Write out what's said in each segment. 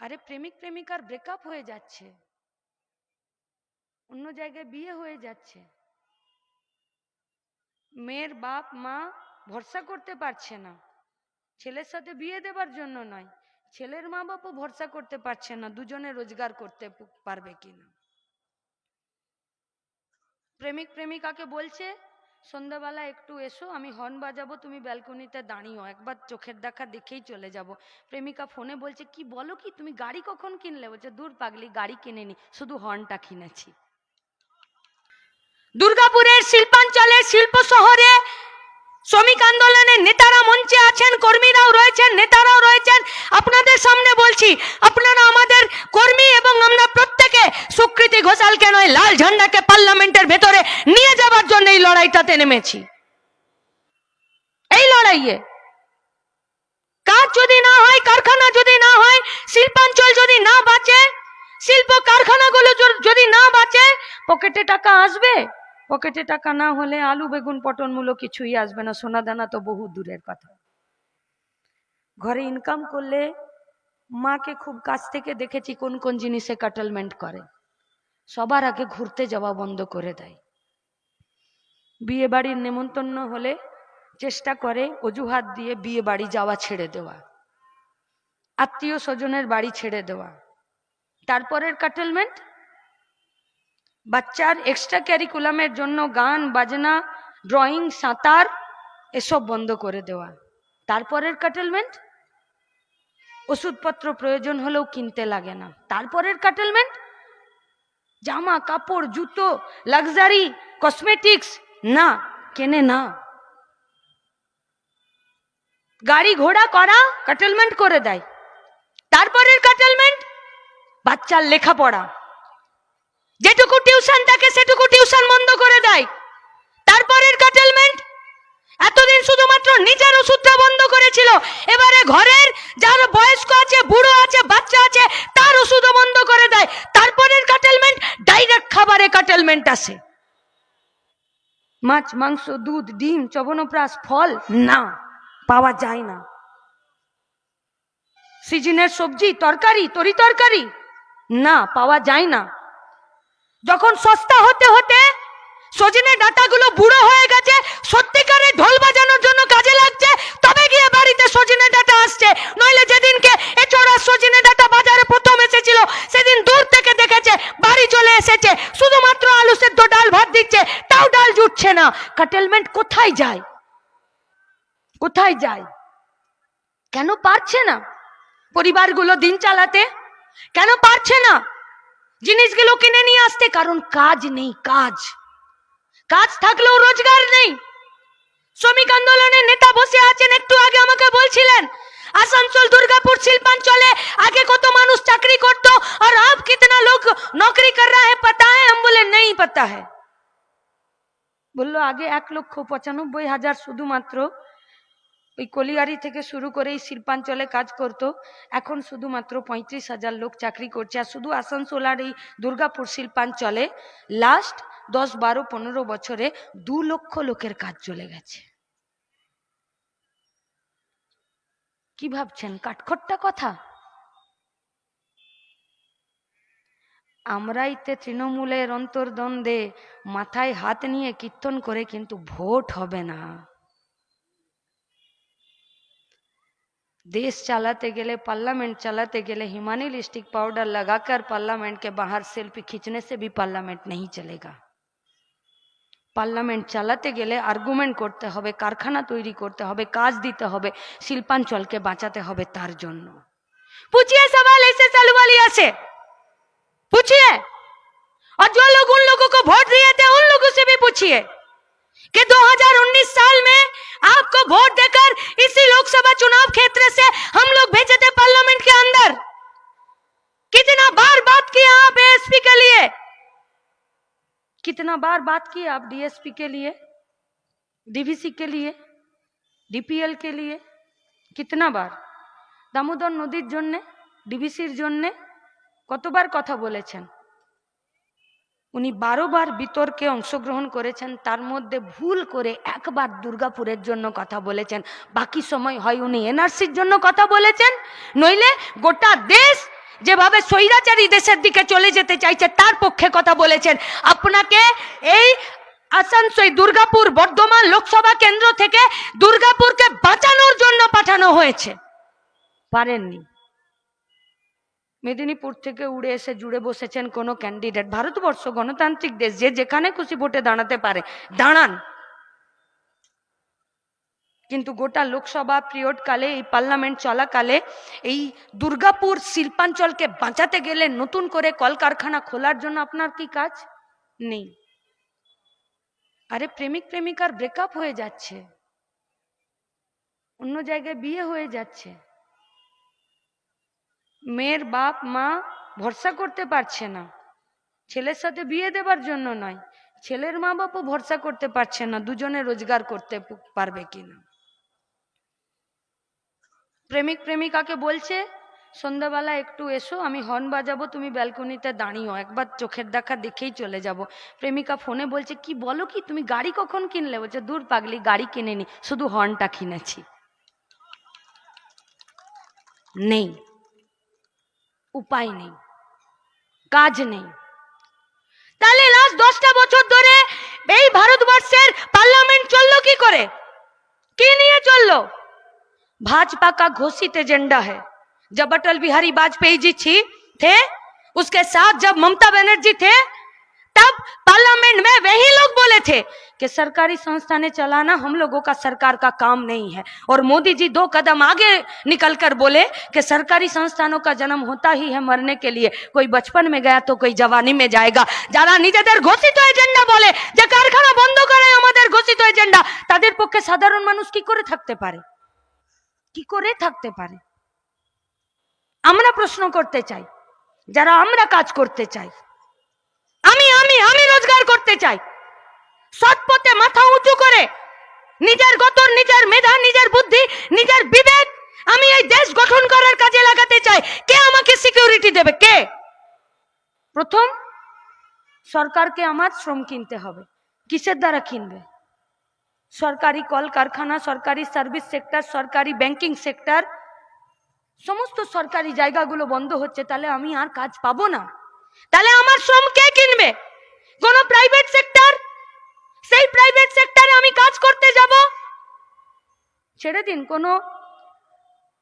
আরে প্রেমিক প্রেমিকার ব্রেকআপ হয়ে যাচ্ছে। অন্য জায়গায় বিয়ে হয়ে যাচ্ছে। মেয়ের বাপ, মা ভরসা করতে পারছে না। ছেলের সাথে বিয়ে দেবার জন্য নয়, ছেলের মা বাপও ভরসা করতে পারছে না দুজনে রোজগার করতে পারবে কিনা। প্রেমিক প্রেমিকাকে বলছে সন্ধ্যাবেলা একটু এসো, আমি হর্ন বাজাবো, তুমি ব্যালকনিতে দাঁড়িয়েও একবার চোখের দেখা দেখেই চলে যাব। প্রেমিকা ফোনে বলছে, কি বলো কি? তুমি গাড়ি কখন কিনলে? বলছে, দূর পাগলি, গাড়ি কিনেনি শুধু হর্নটা কিনেছি। দুর্গাপুরের শিল্পাঞ্চলের শিল্প শহরে শ্রমিক আন্দোলনের নেতারা মঞ্চে আছেন, কর্মীরাও রয়েছেন, নেতারাও রয়েছেন। আপনাদের সামনে বলছি, আপনারা এই নেমেছি। এই লড়াইয়ে। কাজ যদি না হয়, কারখানা যদি না হয়, শিল্পাঞ্চল যদি না বাঁচে, শিল্প কারখানাগুলো যদি না বাঁচে, পকেটে টাকা আসবে? পকেটে টাকা না হলে আলু, বেগুন পটল মূলো কিছুই আসবে না। সোনা দানা তো বহু দূরের কথা। ঘরে ইনকাম করলে মাকে খুব কাছ থেকে দেখেছি কোন কোন জিনিসে কাটেলমেন্ট করে। সবার আগে ঘুরতে যাওয়া বন্ধ করে দেয়। বিয়ে বাড়ির নেমন্তন্ন হলে চেষ্টা করে অজুহাত দিয়ে বিয়ে বাড়ি যাওয়া ছেড়ে দেওয়া। আত্মীয় স্বজনের বাড়ি ছেড়ে দেওয়া। তারপরের কাটেলমেন্ট? বাচ্চার এক্সট্রা ক্যারিকুলামের জন্য গান, বাজনা ড্রয়িং সাঁতার, এসব বন্ধ করে দেওয়া। তারপরের কাটেলমেন্ট? ওষুধপত্র প্রয়োজন হলেও কিনতে লাগে না। তারপরের কাটেলমেন্ট? জামা, কাপড়, জুতো লাক্সারি কসমেটিক্স না, কেনে না। গাড়ি ঘোড়া, করা কাটেলমেন্ট করে দেয়। তারপরের কাটেলমেন্ট বাচ্চার লেখাপড়া। যেটুকু টিউশন থাকে, সেটুকু টিউশন বন্ধ করে দেয়। তারপরের কাটেলমেন্ট এতদিন শুধুমাত্র নিজের ওষুধটা বন্ধ করেছিল। এবারে ঘরের যার বয়স্ক আছে, বুড়ো আছে, বাচ্চা আছে, তার ওষুধও বন্ধ করে দেয়। তারপরের কাটেলমেন্ট ডাইরেক্ট খাবারে কাটেলমেন্ট আসে। মাছ, মাংস, দুধ, ডিম চবনপ্রাস ফল, না, পাওয়া যায় না। সিজনের সবজি, তরকারি, তরি তরকারি, না, পাওয়া যায় না। যখন সস্তা হতে হতে সজনে ডাটাগুলো বুড়ো হয়ে গেছে সত্যিকারে ঢোল বাজানোর জন্য কাজে লাগছে, তবে গিয়ে বাড়িতে সজনে ডাটা আসছে, নইলে যেদিনকে এছাড়া সজনে ডাটা বাজারে প্রথম এসেছিল সেদিন দূর থেকে দেখেছে বাড়ি চলে এসেছে শুধুমাত্র আলু সেদ্ধ ডাল ভাত দিচ্ছে তাও ডাল জুটছে না কাটেলমেন্ট কোথায় যায়? কোথায় যায়? কেন পারছে না পরিবারগুলো দিন চালাতে? কেন পারছে না জিনিসগুলো কিনে নিয়ে আসতে? কারণ কাজ নেই, কাজ। কাজ থাকলেও রোজগার নেই। শ্রমিক আন্দোলনের নেতা বসে আছেন, একটু আগে আমাকে বলছিলেন, আসানসোল দুর্গাপুর শিল্পাঞ্চলে আগে কত মানুষ চাকরি করতো, আর আব কিতনা লোক নকরি কর রা হ্যাঁ পাতা হ্যাঁ হম বলে নেই পাতা হ্যাঁ বলল, আগে এক লক্ষ পঁচানব্বই হাজার শুধুমাত্র ওই কলিয়ারি থেকে শুরু করে এই শিল্পাঞ্চলে কাজ করত। এখন শুধুমাত্র পঁয়ত্রিশ হাজার লোক চাকরি করছে। আর শুধু আসানসোল আর এই দুর্গাপুর শিল্পাঞ্চলে লাস্ট দশ, বারো, পনেরো বছরে দু লক্ষ লোকের কাজ চলে গেছে। কি ভাবছেন? কাঠখট্টা কথা? আমরাই তে তৃণমূলের অন্তর্দ্বন্দ্বে মাথায় হাত নিয়ে কীর্তন করে কিন্তু ভোট হবে না देश चलाते गेले पार्लियामेंट चलाते गेले हिमानी लिस्टिक पाउडर लगाकर पार्लियामेंट के बाहर सेल्फी खींचने से भी पार्लियामेंट नहीं चलेगा পার্লামেন্ট চালাতে গেলে আর্গুমেন্ট করতে হবে কারখানা তৈরি করতে হবে কাজ দিতে হবে শিল্পাঞ্চলকে বাঁচাতে হবে তার জন্য पूछिए सवाल ऐसे चालू वाली से पूछिए और जो लोग उन लोगों को वोट दिए थे उन लोगों से भी पूछिए कि 2019 साल में आपको वोट देकर इसी लोकसभा चुनाव क्षेत्र से हम लोग भेजे थे पार्लियामेंट के अंदर कितना बार बात किया आप एएसपी के लिए कितना बार बात की आप डीएसपी के लिए डीवीसी के लिए ডিপিএল কে লিয়ে কিতনা বার দামোদর নদীর জন্যে ডিবিসির জন্যে কতবার কথা বলেছেন? উনি বারো বার বিতর্কে অংশগ্রহণ করেছেন, তার মধ্যে ভুল করে একবার দুর্গাপুরের জন্য কথা বলেছেন। বাকি সময় হয় উনি এনআরসির জন্য কথা বলেছেন, নইলে গোটা দেশ যেভাবে স্বৈরাচারী দেশের দিকে চলে যেতে চাইছে, তার পক্ষে কথা বলেছেন। আপনাকে এই আসানসোল দুর্গাপুর বর্ধমান লোকসভা কেন্দ্র থেকে দুর্গাপুরকে বাঁচানোর জন্য পাঠানো হয়েছে। পারেননি। মেদিনীপুর থেকে উড়ে এসে জুড়ে বসেছেন কোনো ক্যান্ডিডেট ভারতবর্ষ গণতান্ত্রিক দেশ, যে যেখানে খুশি ভোটে দাঁড়াতে পারে, দাঁড়ান। কিন্তু গোটা লোকসভা পিরিয়ড কালে এই পার্লামেন্ট চলাকালে, এই দুর্গাপুর শিল্পাঞ্চলকে বাঁচাতে গেলে নতুন করে কলকারখানা খোলার জন্য আপনার কি কাজ? নেই। আরে প্রেমিক, প্রেমিকার ব্রেকআপ হয়ে যাচ্ছে। অন্য জায়গায় বিয়ে হয়ে যাচ্ছে। মেয়ের বাপ মা ভরসা করতে পারছে না। ছেলের সাথে বিয়ে দেবার জন্য নয়, ছেলের মা বাপও ভরসা করতে পারছে না দুজনে রোজগার করতে পারবে কিনা। প্রেমিক প্রেমিকাকে বলছে, সন্ধ্যাবেলা একটু এসো, আমি হর্ন বাজাবো, তুমি ব্যালকনিতে দাঁড়িয়েও একবার চোখের দেখা দেখেই চলে যাব। প্রেমিকা ফোনে বলছে, কি বলো কি, তুমি গাড়ি কখন কিনলে? বলছে, দূর পাগলি, গাড়ি কিনে কিনেনি শুধু হর্নটা কিনেছি। নেই। উপায় নেই কাজ নেই তাহলে লাস্ট দশটা বছর ধরে এই ভারতবর্ষের পার্লামেন্ট চললো কি করে কি নিয়ে চললো भाजपा का घोषित एजेंडा है जब अटल बिहारी वाजपेयी जी थी थे उसके साथ जब ममता बनर्जी थे तब पार्लियामेंट में वही लोग बोले थे कि सरकारी संस्थानें चलाना हम लोगों का सरकार का काम नहीं है और मोदी जी दो कदम आगे निकल कर बोले कि सरकारी संस्थानों का जन्म होता ही है मरने के लिए कोई बचपन में गया तो कोई जवानी में जाएगा যারা নিজেদের ঘোষিত এজেন্ডা বলে যে কারখানা বন্ধ করে আমাদের ঘোষিত এজেন্ডা তাদের পক্ষে সাধারণ মানুষ কি করে থাকতে পারে কি করে থাকতে পারে আমরা প্রশ্ন করতে চাই যারা আমরা কাজ করতে চাই আমি আমি আমি রোজগার করতে চাই। সৎ পথে মাথা উঁচু করে নিজের গতর নিজের মেধা, নিজের বুদ্ধি, নিজের বিবেক আমি এই দেশ গঠন করার কাজে লাগাতে চাই। কে আমাকে সিকিউরিটি দেবে? কে? প্রথম সরকারকে আমার শ্রম কিনতে হবে। কিসের দ্বারা কিনবে? সরকারি কলকারখানা, সরকারি সার্ভিস সেক্টর সরকারি ব্যাংকিং সেক্টর সমস্ত সরকারি জায়গাগুলো বন্ধ হচ্ছে, তাহলে আমি আর কাজ পাবো না। তাহলে আমার শ্রম কে কিনবে? কোন প্রাইভেট সেক্টর সেই প্রাইভেট সেক্টরে আমি কাজ করতে যাব? ছেড়ে দিন, কোনো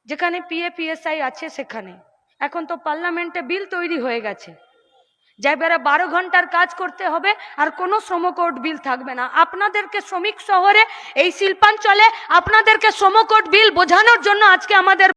যেখানে পিএ পিএসআই আছে সেখানে। এখন তো পার্লামেন্টে বিল তৈরি হয়ে গেছে। যাইবারে বারো ঘণ্টার কাজ করতে হবে আর কোনো শ্রমকোট বিল থাকবে না। আপনাদেরকে শ্রমিক শহরে এই শিল্পাঞ্চলে আপনাদেরকে শ্রমকোট বিল বোঝানোর জন্য আজকে আমাদের